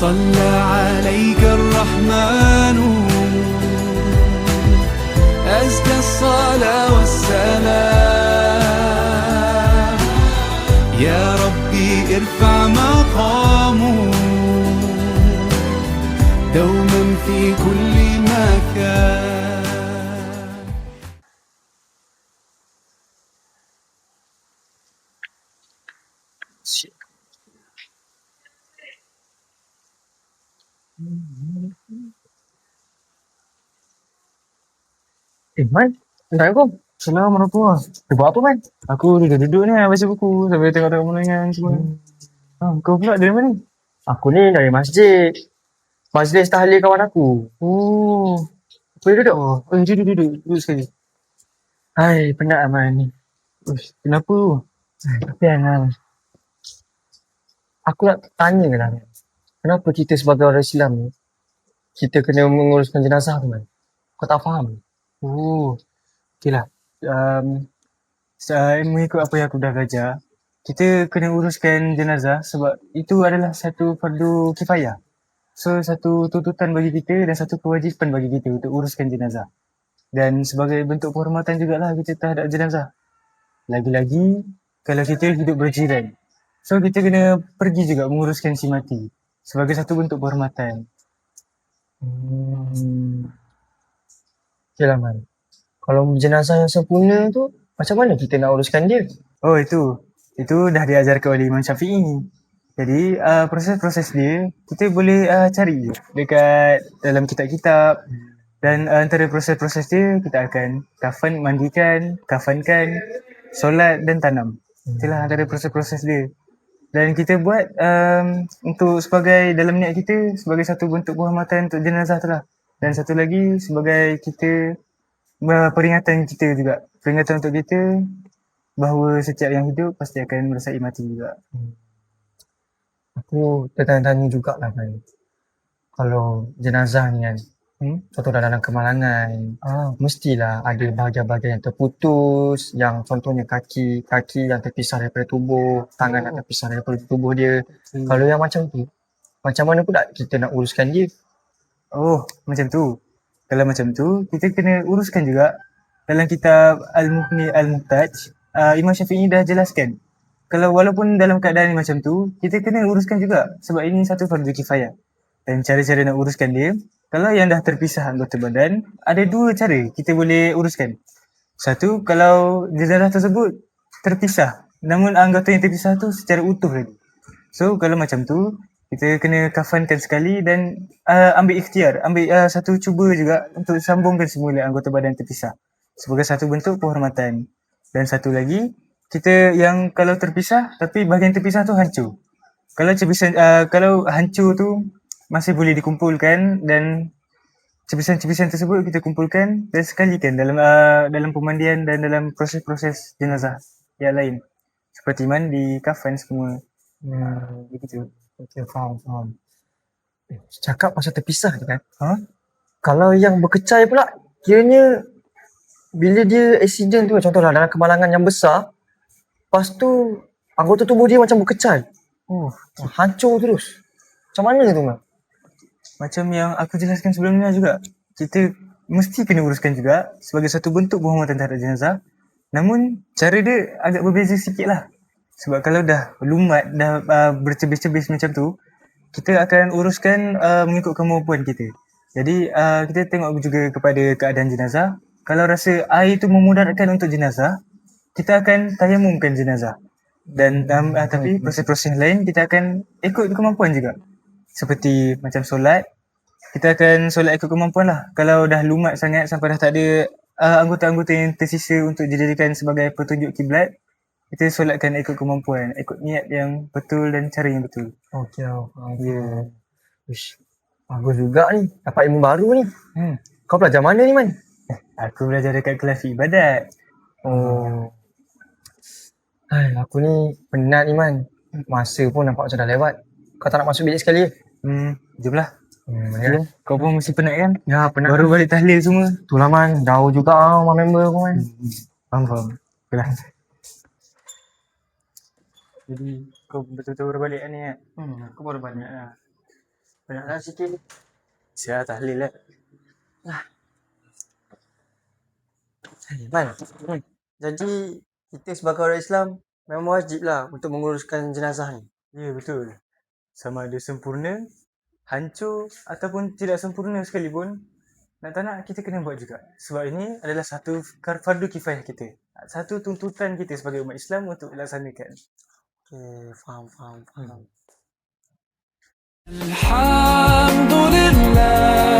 صلى عليك الرحمن. أزكى الصلاة والسلام. يا ربي ارفع مقامه دوما في كل مكان. Eh, Man. Assalamualaikum. Assalamualaikum. Eh, buat apa, Man? Aku duduk-duduk ni baca buku sambil tengok-tengok pemandangan semua. Ah, kau pula dari mana? Aku ni dari masjid. Majlis tahlil kawan aku. Oh. Boleh duduk? Oh, eh, duduk, duduk. Duduk sekali. Hai, penat Aman ni. Uish, kenapa? Eh, Tapi Aman. Aku nak tanya lah. Kenapa kita sebagai orang Islam ni, kita kena menguruskan jenazah tu, Man? Kau tak faham? Oh, okey lah. Um, saya mengikut apa yang aku dah belajar, kita kena uruskan jenazah sebab itu adalah satu fardu kifayah. So, satu tuntutan bagi kita dan satu kewajipan bagi kita untuk uruskan jenazah. Dan sebagai bentuk penghormatan jugalah kita terhadap jenazah. Lagi-lagi, kalau kita hidup berjiran. So, kita kena pergi juga menguruskan si mati. Sebagai satu bentuk penghormatan. Hmm. Okay lah Man. Kalau jenazah yang sempurna tu, macam mana kita nak uruskan dia? Oh itu, itu dah diajarkan oleh Imam Syafi'i. Jadi uh, proses-proses dia, kita boleh uh, cari dekat dalam kitab-kitab. Dan uh, antara proses-proses dia, kita akan kafan, mandikan, kafankan, solat dan tanam. Itulah antara proses-proses dia. Dan kita buat um, untuk sebagai dalam niat kita sebagai satu bentuk penghormatan untuk jenazah tu lah. Dan satu lagi sebagai kita uh, peringatan kita juga. Peringatan untuk kita bahawa setiap yang hidup pasti akan merasai mati juga. Hmm. Aku tertanya-tanya jugalah kan. Kalau jenazah ni kan, hmm? contoh dalam kemalangan, ah, mestilah ada bahagian-bahagian yang terputus, yang contohnya kaki, kaki yang terpisah daripada tubuh, tangan yang terpisah daripada tubuh dia. Hmm. Kalau yang macam tu, macam mana pula kita nak uruskan dia? Oh, macam tu. Kalau macam tu, kita kena uruskan juga dalam kitab Al-Muhni Al-Muhtaj, uh, Imam Syafi'i dah jelaskan. Kalau walaupun dalam keadaan macam tu, kita kena uruskan juga sebab ini satu fardu kifayah. Dan cara-cara nak uruskan dia, kalau yang dah terpisah anggota badan, ada dua cara kita boleh uruskan. Satu, kalau jenazah tersebut terpisah, namun anggota yang terpisah tu secara utuh lagi. So, kalau macam tu, kita kena kafankan sekali dan uh, ambil ikhtiar, ambil uh, satu cuba juga untuk sambungkan semula anggota badan terpisah sebagai satu bentuk penghormatan. Dan satu lagi, kita yang kalau terpisah tapi bahagian terpisah tu hancur. Kalau cebisan uh, kalau hancur tu masih boleh dikumpulkan dan cebisan-cebisan tersebut kita kumpulkan dan sekalikan dalam uh, dalam pemandian dan dalam proses-proses jenazah yang lain. Seperti mandi, kafan semua. Hmm, begitu. Okay, faham, faham. Eh, cakap pasal terpisah ni kan. Ha? Kalau yang berkecai pula, kiranya bila dia accident tu, contohlah dalam kemalangan yang besar, lepas tu anggota tubuh dia macam berkecai. Oh, hancur terus. Macam mana tu, Man? Macam yang aku jelaskan sebelum ni juga. Kita mesti kena uruskan juga sebagai satu bentuk penghormatan terhadap jenazah. Namun, cara dia agak berbeza sikit lah. Sebab kalau dah lumat, dah uh, bercebis-cebis macam tu, kita akan uruskan uh, mengikut kemampuan kita. Jadi uh, kita tengok juga kepada keadaan jenazah. Kalau rasa air itu memudaratkan untuk jenazah, kita akan tayamumkan jenazah. Dan um, uh, tapi proses-proses lain kita akan ikut kemampuan juga. Seperti macam solat, kita akan solat ikut kemampuan lah. Kalau dah lumat sangat sampai dah tak ada uh, anggota-anggota yang tersisa untuk dijadikan sebagai petunjuk kiblat, kita solatkan ikut kemampuan, ikut niat yang betul dan cara yang betul. Okey, oh, ya. Uish, bagus juga ni. Dapat ilmu baru ni. Hmm. Kau belajar mana ni, Man? Aku belajar dekat kelas ibadat. Oh. Hai, aku ni penat ni, Man. Masa pun nampak macam dah lewat. Kau tak nak masuk bilik sekali? Hmm, jomlah. Hmm, ya. Kau pun mesti penat kan? Ya, penat. Baru balik tahlil semua. Itulah, Man. Jauh juga sama member aku, Man. Hmm. Faham, faham. Okeylah. Jadi kau betul-betul baru balik ni kan? Hmm, aku baru balik lah. Banyaklah sikit. Saya tahlil lah. Man, hmm. jadi kita sebagai orang Islam memang wajib lah untuk menguruskan jenazah ni. Ya, betul sama ada sempurna, hancur ataupun tidak sempurna sekalipun nak tak nak kita kena buat juga. Sebab ini adalah satu fardu kifayah kita. Satu tuntutan kita sebagai umat Islam untuk laksanakan. Okay, faham faham hmm. faham. Alhamdulillah.